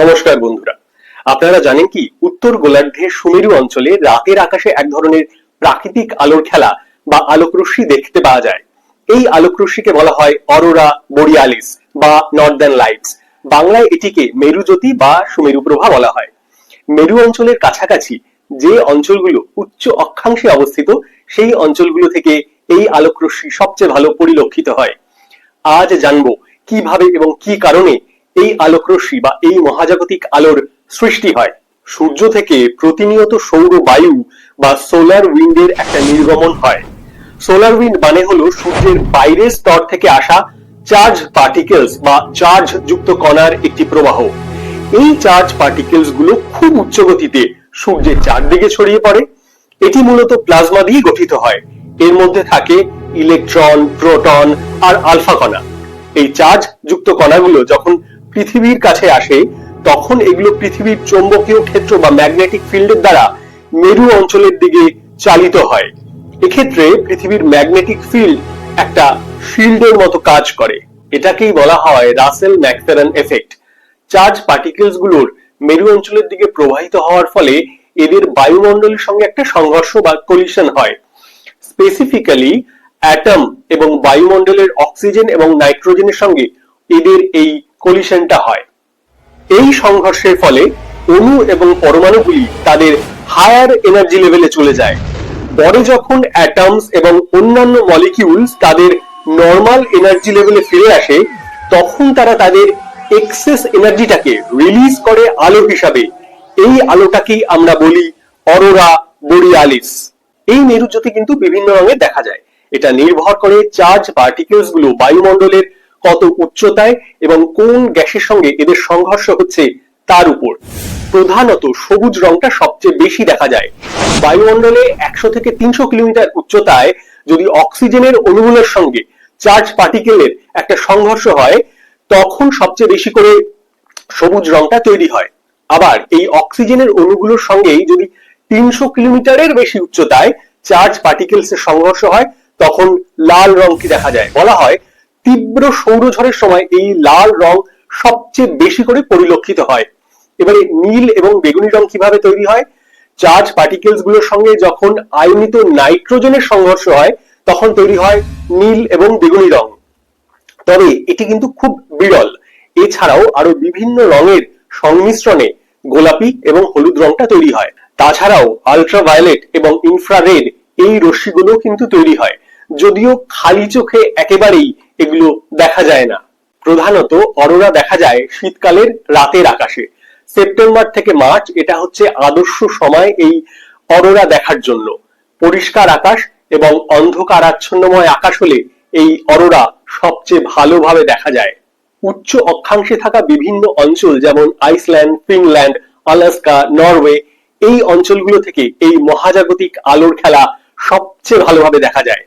নমস্কার বন্ধুরা। আপনারা জানেন কি, উত্তর গোলার্ধের সুমেরু অঞ্চলে রাতের আকাশে এক ধরনের প্রাকৃতিক আলোর খেলা বা আলোকরশ্মি দেখতে পাওয়া যায়। এই আলোকরশ্মিকে বলা হয় অরোরা বোরিয়ালিস বা নর্দার্ন লাইটস। বাংলায় এটিকে মেরুজ্যোতি বা সুমেরু প্রভা বলা হয়। মেরু অঞ্চলের কাছাকাছি যে অঞ্চলগুলো উচ্চ অক্ষাংশে অবস্থিত, সেই অঞ্চলগুলো থেকে এই আলোকরশ্মি সবচেয়ে ভালো পরিলক্ষিত হয়। আজ জানব কীভাবে এবং কি কারণে এই আলোকরশ্মি বা এই মহাজাগতিক আলোর সৃষ্টি হয়। সূর্য থেকে প্রতিনিয়ত সৌর বায়ু বা সোলার উইন্ডের একটা নির্গমন হয়। সোলার উইন্ড মানে হলো সূর্যের বাইরের স্তর থেকে আসা চার্জ পার্টিকেলস বা চার্জ যুক্ত কণার একটি প্রবাহ। এই চার্জ পার্টিকেলসগুলো খুব উচ্চ গতিতে সূর্যের চারদিকে ছড়িয়ে পড়ে। এটি মূলত প্লাজমা দিয়ে গঠিত হয়। এর মধ্যে থাকে ইলেকট্রন, প্রোটন আর আলফা কণা। এই চার্জ যুক্ত কণাগুলো যখন পৃথিবীর কাছে আসে, তখন এগুলো পৃথিবীর চৌম্বকীয় ক্ষেত্র বা ম্যাগনেটিক ফিল্ডের দ্বারা মেরু অঞ্চলের দিকে চালিত হয়। এক্ষেত্রে পৃথিবীর ম্যাগনেটিক ফিল্ড একটা ফিল্ডের মতো কাজ করে। এটাকেই বলা হয় রাসেল ম্যাকফেরান এফেক্ট। চার্জ পার্টিকেলসগুলোর মেরু অঞ্চলের দিকে প্রবাহিত হওয়ার ফলে এদের বায়ুমণ্ডলের সঙ্গে একটা সংঘর্ষ বা কলিশন হয়। স্পেসিফিক্যালি অ্যাটম এবং বায়ুমণ্ডলের অক্সিজেন এবং নাইট্রোজেনের সঙ্গে এদের এই কলিশনটা হয়। এই সংঘর্ষের ফলে অণু এবং পরমাণুগুলি তাদের হায়ার এনার্জি লেভেলে চলে যায়। পরে যখন অ্যাটমস এবং অন্যান্য মলিকিউলস তাদের নর্মাল এনার্জি লেভেলে ফিরে আসে, তখন তারা তাদের এক্সেস এনার্জিটাকে রিলিজ করে আলো হিসাবে। এই আলোটাকেই আমরা বলি অরোরা বোরিয়ালিস এই মেরুজ্যোতি কিন্তু বিভিন্ন রঙে দেখা যায়। এটা নির্ভর করে চার্জ পার্টিকেলসগুলো বায়ুমণ্ডলের কত উচ্চতায় এবং কোন গ্যাসের সঙ্গে এদের সংঘর্ষ হচ্ছে তার উপর। প্রধানত সবুজ রংটা সবচেয়ে বেশি দেখা যায়। বায়ুমণ্ডলে একশো থেকে তিনশো কিলোমিটার উচ্চতায় যদি অক্সিজেনের অণুগুলোর সঙ্গে চার্জ পার্টিকেলের একটা সংঘর্ষ হয়, তখন সবচেয়ে বেশি করে সবুজ রংটা তৈরি হয়। আবার এই অক্সিজেনের অণুগুলোর সঙ্গেই যদি তিনশো কিলোমিটারের বেশি উচ্চতায় চার্জ পার্টিকেলস এর সংঘর্ষ হয়, তখন লাল রংটি দেখা যায়। বলা হয় তীব্র সৌরঝড়ের সময় এই লাল রং সবচেয়ে বেশি করে পরিলক্ষিত হয়। এবারে নীল এবং বেগুনি রং কীভাবে তৈরি হয়? চার্জ পার্টিকেলসগুলোর সঙ্গে যখন আয়নিত নাইট্রোজেনের সংঘর্ষ হয়, তখন তৈরি হয় নীল এবং বেগুনি রং। তবে এটি কিন্তু খুব বিরল। এছাড়াও আরও বিভিন্ন রঙের সংমিশ্রণে গোলাপি এবং হলুদ রংটা তৈরি হয়। তাছাড়াও আলট্রাভায়োলেট এবং ইনফ্রারেড এই রশ্মিগুলো কিন্তু তৈরি হয়। যদিও খালি চোখে একেবারেই এগুলো দেখা যায় না। প্রধানত অরোরা দেখা যায় শীতকালের রাতের আকাশে। সেপ্টেম্বর থেকে মার্চ এটা হচ্ছে আদর্শ সময় এই অরোরা দেখার জন্য। পরিষ্কার আকাশ এবং অন্ধকার আচ্ছন্নময় আকাশ হলে এই অরোরা সবচেয়ে ভালোভাবে দেখা যায়। উচ্চ অক্ষাংশে থাকা বিভিন্ন অঞ্চল যেমন আইসল্যান্ড, ফিনল্যান্ড, আলাস্কা, নরওয়ে এই অঞ্চলগুলো থেকে এই মহাজাগতিক আলোর খেলা সবচেয়ে ভালোভাবে দেখা যায়।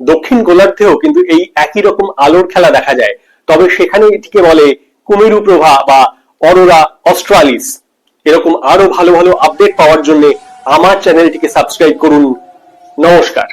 দক্ষিণ গোলার্ধেও কিন্তু এই একই রকম আলোর খেলা দেখা যায়। তবে সেখানে এটিকে বলে কুমেরু প্রভা বা অরোরা অস্ট্রালিস। এরকম আরও ভালো ভালো আপডেট পাওয়ার জন্য আমার চ্যানেলটিকে সাবস্ক্রাইব করুন। নমস্কার।